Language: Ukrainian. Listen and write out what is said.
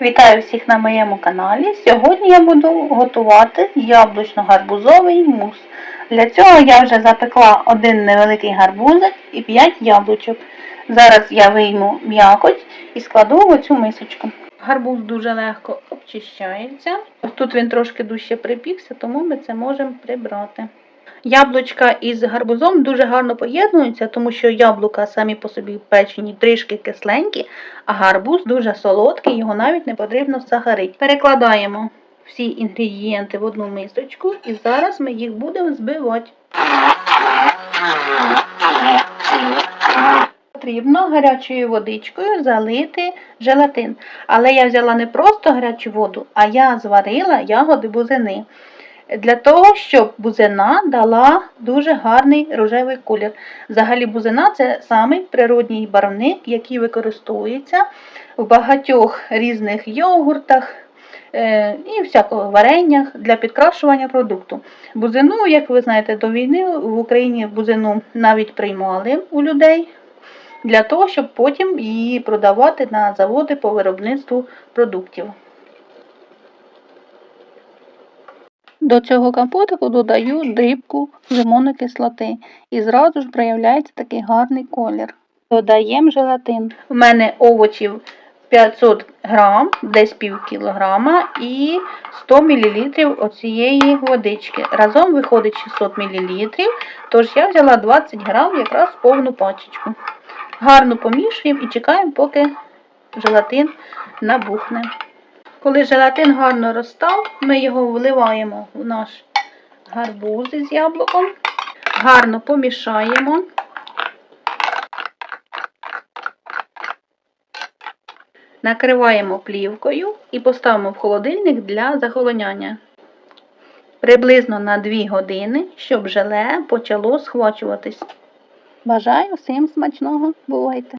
Вітаю всіх на моєму каналі. Сьогодні я буду готувати яблучно-гарбузовий мус. Для цього я вже запекла один невеликий гарбузик і 5 яблучок. Зараз я вийму м'якоть і складу в оцю мисочку. Гарбуз дуже легко обчищається. Тут він трошки дужче припікся, тому ми це можемо прибрати. Яблучка із гарбузом дуже гарно поєднуються, тому що яблука самі по собі печені трішки кисленькі, а гарбуз дуже солодкий, його навіть не потрібно сахарити. Перекладаємо всі інгредієнти в одну мисочку і зараз ми їх будемо збивати. Потрібно гарячою водичкою залити желатин. Але я взяла не просто гарячу воду, а я зварила ягоди бузини. Для того, щоб бузина дала дуже гарний рожевий колір. Взагалі бузина це самий природній барвник, який використовується в багатьох різних йогуртах е, і всякого вареннях для підкрашування продукту. Бузину, як ви знаєте, до війни в Україні бузину навіть приймали у людей для того, щоб потім її продавати на заводи по виробництву продуктів. До цього компотику додаю дрібку лимонної кислоти і зразу ж проявляється такий гарний колір. Додаємо желатин. У мене овочів 500 грам, десь пів кілограма і 100 мл оцієї водички. Разом виходить 600 мл, тож я взяла 20 грам якраз повну пачечку. Гарно помішуємо і чекаємо, поки желатин набухне. Коли желатин гарно розстав, ми його вливаємо в наш гарбуз із яблуком, гарно помішаємо. Накриваємо плівкою і поставимо в холодильник для захолоняння. Приблизно на 2 години, щоб желе почало схвачуватись. Бажаю всім смачного, бувайте!